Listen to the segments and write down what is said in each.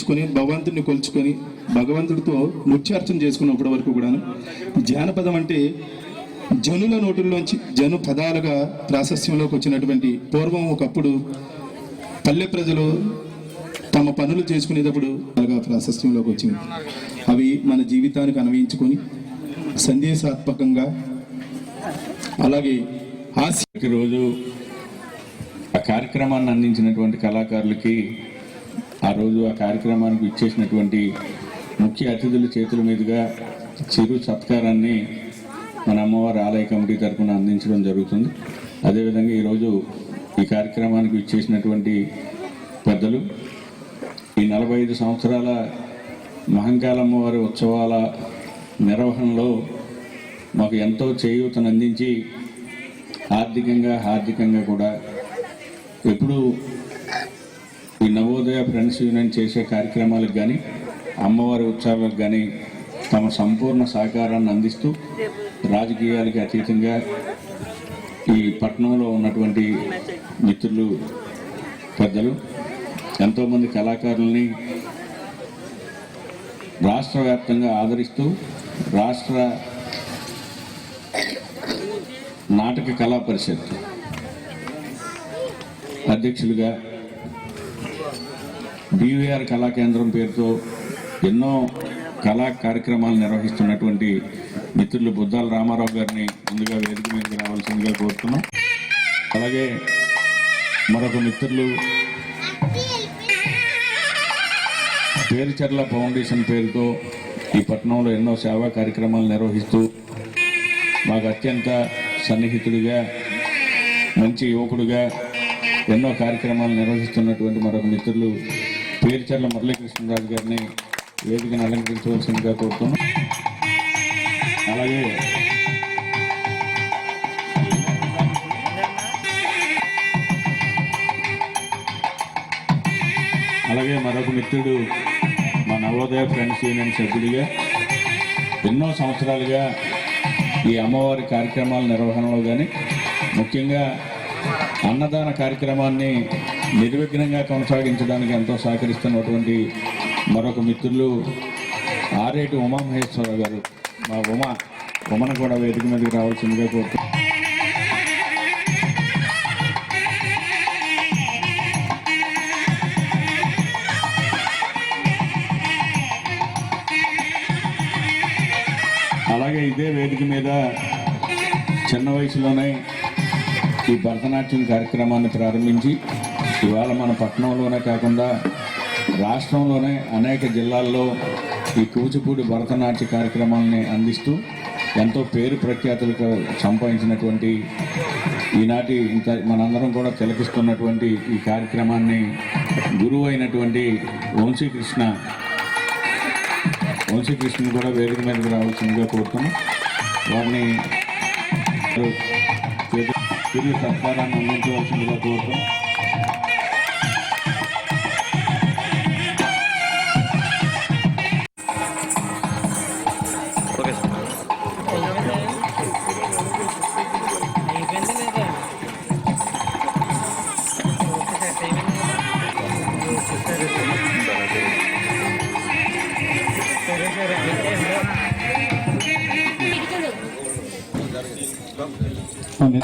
పూజించుకొని భగవంతుడిని కొలుచుకొని భగవంతుడితో ముత్యార్చన చేసుకున్నప్పటి వరకు కూడాను జానపదం అంటే జనుల నోటుల్లోంచి జను పదాలుగా ప్రాశస్యంలోకి వచ్చినటువంటి పూర్వం ఒకప్పుడు పల్లె ప్రజలు తమ పనులు చేసుకునేటప్పుడు బాగా ప్రాశస్యంలోకి వచ్చింది. అవి మన జీవితానికి అన్వయించుకొని సందేశాత్మకంగా అలాగే హాస్య రోజు ఆ కార్యక్రమాన్ని అందించినటువంటి కళాకారులకి ఆ రోజు ఆ కార్యక్రమానికి ఇచ్చేసినటువంటి ముఖ్య అతిథుల చేతుల మీదుగా చిరు సత్కారాన్ని మన అమ్మవారి ఆలయ కమిటీ తరఫున అందించడం జరుగుతుంది. అదేవిధంగా ఈరోజు ఈ కార్యక్రమానికి ఇచ్చేసినటువంటి పెద్దలు ఈ నలభై ఐదు సంవత్సరాల మహంకాళమ్మవారి ఉత్సవాల నిర్వహణలో మాకు ఎంతో చేయూతను అందించి ఆర్థికంగా హార్దికంగా కూడా ఎప్పుడూ ఈ నవోదయ ఫ్రెండ్స్ యూనియన్ చేసే కార్యక్రమాలకు కానీ అమ్మవారి ఉత్సవాలకు కానీ తమ సంపూర్ణ సహకారాన్ని అందిస్తూ రాజకీయాలకి అతీతంగా ఈ పట్టణంలో ఉన్నటువంటి మిత్రులు పెద్దలు ఎంతోమంది కళాకారుల్ని రాష్ట్ర వ్యాప్తంగా ఆదరిస్తూ రాష్ట్ర నాటక కళా పరిషత్ అధ్యక్షులుగా డివిఆర్ కళా కేంద్రం పేరుతో ఎన్నో కళా కార్యక్రమాలు నిర్వహిస్తున్నటువంటి మిత్రులు బుద్దాల రామారావు గారిని ముందుగా వేదిక మీదకి రావాల్సిందిగా కోరుతున్నాం. అలాగే మరొక మిత్రులు పేరుచర్ల ఫౌండేషన్ పేరుతో ఈ పట్టణంలో ఎన్నో సేవా కార్యక్రమాలు నిర్వహిస్తూ మాకు అత్యంత సన్నిహితుడిగా మంచి యువకుడిగా ఎన్నో కార్యక్రమాలు నిర్వహిస్తున్నటువంటి మరొక మిత్రులు పేరుచర్ల మురళీకృష్ణరాజు గారిని వేదికను అలంకరించవలసిందిగా కోరుతున్నాం. అలాగే అలాగే మరొక మిత్రుడు మా నవోదయ ఫ్రెండ్స్ యూనియన్ సభ్యుడిగా ఎన్నో సంవత్సరాలుగా ఈ అమ్మవారి కార్యక్రమాల నిర్వహణలో కానీ ముఖ్యంగా అన్నదాన కార్యక్రమాన్ని నిర్విఘ్నంగా కొనసాగించడానికి ఎంతో సహకరిస్తున్నటువంటి మరొక మిత్రులు ఆరేటి ఉమామహేశ్వరరావు గారు. మా ఉమ ఉమను కూడా వేదిక మీదకి రావాల్సిందిగా కోరుతున్నాను అలాగే ఇదే వేదిక మీద చిన్న వయసులోనే ఈ భరతనాట్యం కార్యక్రమాన్ని ప్రారంభించి ఇవాళ మన పట్టణంలోనే కాకుండా రాష్ట్రంలోనే అనేక జిల్లాల్లో ఈ కూచిపూడి భరతనాట్య కార్యక్రమాలని అందిస్తూ ఎంతో పేరు ప్రఖ్యాతులకు సంపాదించినటువంటి ఈనాటి ఇంత మనందరం కూడా తిలకిస్తున్నటువంటి ఈ కార్యక్రమాన్ని గురువు అయినటువంటి వంశీకృష్ణ వంశీకృష్ణ కూడా వేదిక మీదకి రావాల్సిందిగా కోరుతున్నాం. వారిని తిరిగి సత్కారాన్ని అందించవలసిందిగా కోరుతున్నాం. সঙ্গে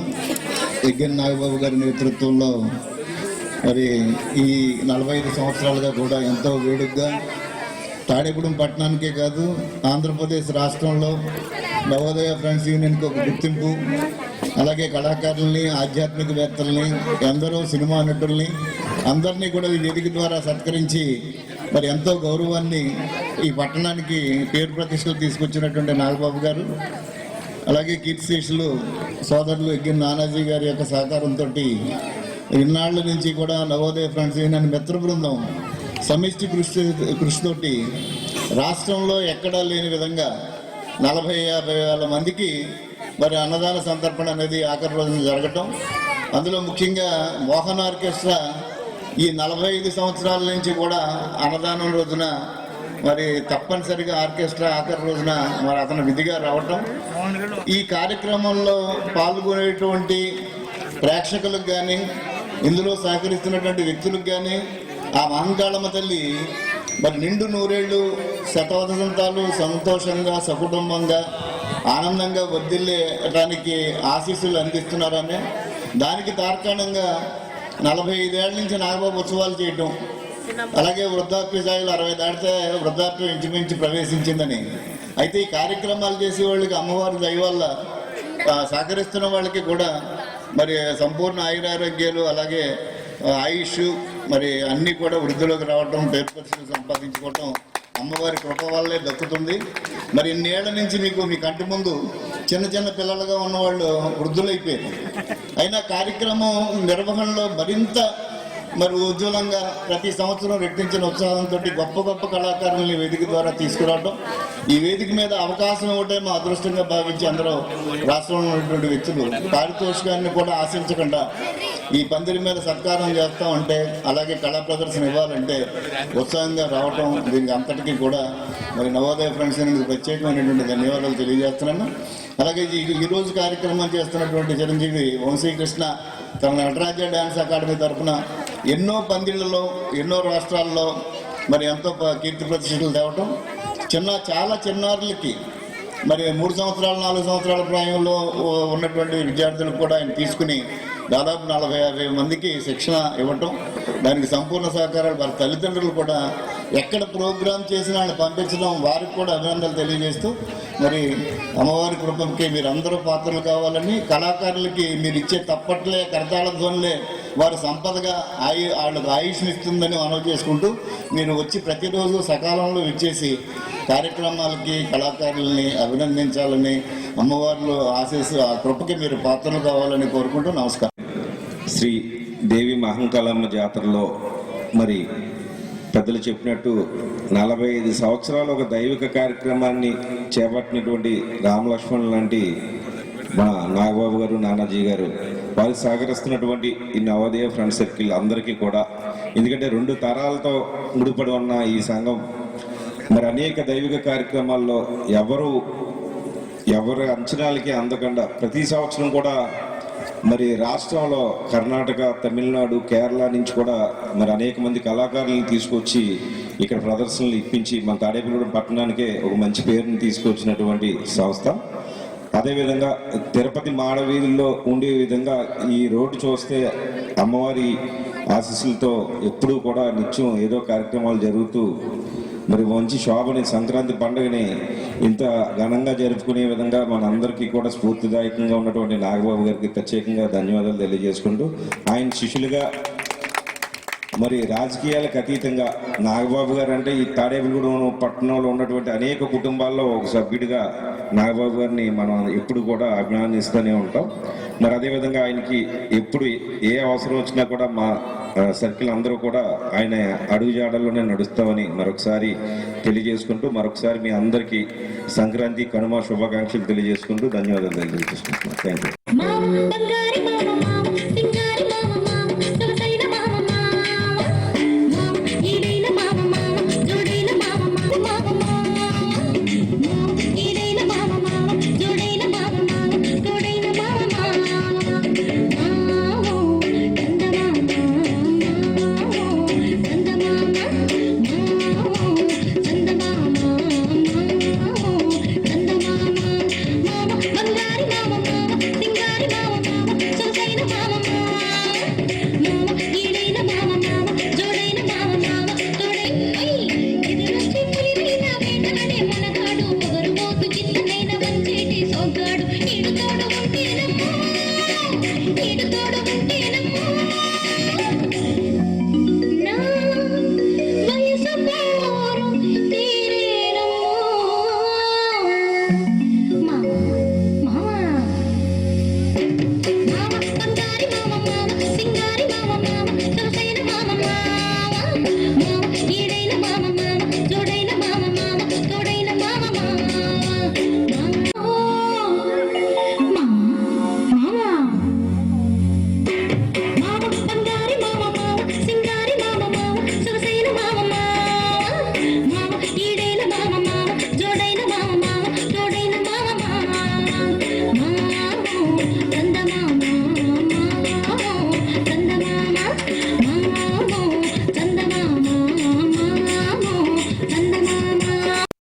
ఫ్రెండ్స్ ఎగ్గన్ నాగబాబు గారి నేతృత్వంలో మరి ఈ నలభై ఐదు సంవత్సరాలుగా కూడా ఎంతో వేడుగ్గా తాడేగూడెం పట్టణానికే కాదు ఆంధ్రప్రదేశ్ రాష్ట్రంలో నవోదయ ఫ్రెండ్స్ యూనియన్కి ఒక గుర్తింపు అలాగే కళాకారుల్ని ఆధ్యాత్మికవేత్తల్ని ఎందరో సినిమా నటుల్ని అందరినీ కూడా ఈ వేదిక ద్వారా సత్కరించి మరి ఎంతో గౌరవాన్ని ఈ పట్టణానికి పేరు ప్రతిష్టలు తీసుకొచ్చినటువంటి నాగబాబు గారు. అలాగే కీర్తిశేషులు సోదరులు ఎగ్గిన నానాజీ గారి యొక్క సహకారంతో ఇన్నాళ్ళ నుంచి కూడా నవోదయ ఫ్రెండ్స్ యూనియన్ మిత్ర బృందం సమిష్టి కృషి కృషితోటి రాష్ట్రంలో ఎక్కడా లేని విధంగా నలభై యాభై వేల మందికి మరి అన్నదాన సంతర్పణ అనేది ఆఖరి రోజున జరగటం. అందులో ముఖ్యంగా మోహన్ ఆర్కెస్ట్రా ఈ నలభై ఐదు సంవత్సరాల నుంచి కూడా అన్నదానం రోజున మరి తప్పనిసరిగా ఆర్కెస్ట్రా ఆఖరి రోజున మరి అతను విధిగా రావటం. ఈ కార్యక్రమంలో పాల్గొనేటువంటి ప్రేక్షకులకు కానీ ఇందులో సహకరిస్తున్నటువంటి వ్యక్తులకు కానీ ఆ మహంకాళమ్మ తల్లి మరి నిండు నూరేళ్ళు శతవసంతాలు సంతోషంగా సకుటుంబంగా ఆనందంగా వర్దిల్లేటానికి ఆశీస్సులు అందిస్తున్నారని దానికి తార్కాణంగా నలభై ఐదేళ్ళ నుంచి నాగబాబు ఉత్సవాలు చేయటం అలాగే వృద్ధాప్య స్థాయిలో అరవై దాటితే వృద్ధాప్యం ఇంచుమించి ప్రవేశించిందని. అయితే ఈ కార్యక్రమాలు చేసే వాళ్ళకి అమ్మవారి దయ వల్ల సహకరిస్తున్న వాళ్ళకి కూడా మరి సంపూర్ణ ఆయురారోగ్యాలు అలాగే ఆయుష్ మరి అన్నీ కూడా వృద్ధిలోకి రావటం పేరు సంపాదించుకోవటం అమ్మవారి కృప వల్లే దక్కుతుంది. మరి ఇన్నేళ్ళ నుంచి మీకు మీ కంటి ముందు చిన్న చిన్న పిల్లలుగా ఉన్నవాళ్ళు వృద్ధులైపోయారు. అయినా కార్యక్రమం నిర్వహణలో మరింత మరి ఉజ్వలంగా ప్రతి సంవత్సరం రెట్టించిన ఉత్సాహంతో గొప్ప గొప్ప కళాకారుల్ని వేదిక ద్వారా తీసుకురావడం ఈ వేదిక మీద అవకాశం ఒకటే మా అదృష్టంగా భావించి అందరూ రాష్ట్రంలో ఉన్నటువంటి వ్యక్తులు పారితోషికాన్ని కూడా ఆశించకుండా ఈ పందిరి మీద సత్కారం చేస్తామంటే అలాగే కళా ప్రదర్శన ఇవ్వాలంటే ఉత్సాహంగా రావటం దీనికి అంతటికీ కూడా మరి నవోదయ ఫ్రెండ్స్ అనేది ప్రత్యేకమైనటువంటి ధన్యవాదాలు తెలియజేస్తున్నాను. అలాగే ఈ ఈ రోజు కార్యక్రమం చేస్తున్నటువంటి చిరంజీవి వంశీకృష్ణ తన నటరాజ్య డ్యాన్స్ అకాడమీ తరఫున ఎన్నో పందిళ్ళలో ఎన్నో రాష్ట్రాల్లో మరి ఎంతో కీర్తి ప్రతిష్టలు తేవటం. చిన్న చాలా చిన్నారులకి మరి మూడు సంవత్సరాలు నాలుగు సంవత్సరాల ప్రాయంలో ఉన్నటువంటి విద్యార్థులకు కూడా ఆయన తీసుకుని దాదాపు నలభై యాభై మందికి శిక్షణ ఇవ్వటం దానికి సంపూర్ణ సహకారాలు వారి తల్లిదండ్రులు కూడా ఎక్కడ ప్రోగ్రామ్ చేసినా వాళ్ళు పంపించడం వారికి కూడా అభినందనలు తెలియజేస్తూ మరి అమ్మవారి కృపకి మీరు అందరూ పాత్రలు కావాలని కళాకారులకి మీరు ఇచ్చే తప్పట్లే కరతాళ ధ్వనులే వారి సంపదగా ఆయు వాళ్ళకు ఆయుష్నిస్తుందని మనవి చేసుకుంటూ మీరు వచ్చి ప్రతిరోజు సకాలంలో ఇచ్చేసి కార్యక్రమాలకి కళాకారుల్ని అభినందించాలని అమ్మవారులు ఆశీస్సు ఆ కృపకి మీరు పాత్రలు కావాలని కోరుకుంటూ నమస్కారం. శ్రీ దేవి మహంకాళమ్మ జాతరలో మరి పెద్దలు చెప్పినట్టు నలభై ఐదు సంవత్సరాలు ఒక దైవిక కార్యక్రమాన్ని చేపట్టినటువంటి రామలక్ష్మణ్ లాంటి మా నాగబాబు గారు నానాజీ గారు వారు సహకరిస్తున్నటువంటి ఈ నవోదయ ఫ్రెండ్ సర్కిల్ అందరికీ కూడా. ఎందుకంటే రెండు తరాలతో ముడిపడి ఉన్న ఈ సంఘం మరి అనేక దైవిక కార్యక్రమాల్లో ఎవరు ఎవరి అంచనాలకి అందకుండా ప్రతి సంవత్సరం కూడా మరి రాష్ట్రంలో కర్ణాటక తమిళనాడు కేరళ నుంచి కూడా మరి అనేక మంది కళాకారులను తీసుకొచ్చి ఇక్కడ ప్రదర్శనలు ఇప్పించి మన తాడేపల్లిగూడెం పట్టణానికే ఒక మంచి పేరుని తీసుకొచ్చినటువంటి సంస్థ. అదేవిధంగా తిరుపతి మాడవీధుల్లో ఉండే విధంగా ఈ రోడ్డు చూస్తే అమ్మవారి ఆశీస్సులతో ఎప్పుడూ కూడా నిత్యం ఏదో కార్యక్రమాలు జరుగుతూ మరి మంచి శోభని సంక్రాంతి పండుగని ఇంత ఘనంగా జరుపుకునే విధంగా మనందరికీ కూడా స్ఫూర్తిదాయకంగా ఉన్నటువంటి నాగబాబు గారికి ప్రత్యేకంగా ధన్యవాదాలు తెలియజేసుకుంటూ ఆయన శిష్యులుగా మరి రాజకీయాలకు అతీతంగా నాగబాబు గారు అంటే ఈ తాడేపల్లిగూడెం పట్టణంలో ఉన్నటువంటి అనేక కుటుంబాల్లో ఒక సభ్యుడిగా నాగబాబు గారిని మనం ఎప్పుడు కూడా అభినందిస్తూనే ఉంటాం. మరి అదేవిధంగా ఆయనకి ఎప్పుడు ఏ అవసరం వచ్చినా కూడా మా సర్కిల్ అందరూ కూడా ఆయన అడుగుజాడల్లోనే నడుస్తామని మరొకసారి తెలియజేసుకుంటూ మరొకసారి మీ అందరికీ సంక్రాంతి కనుమ శుభాకాంక్షలు తెలియజేసుకుంటూ ధన్యవాదాలు తెలియజేసుకుంటున్నాను. Thank you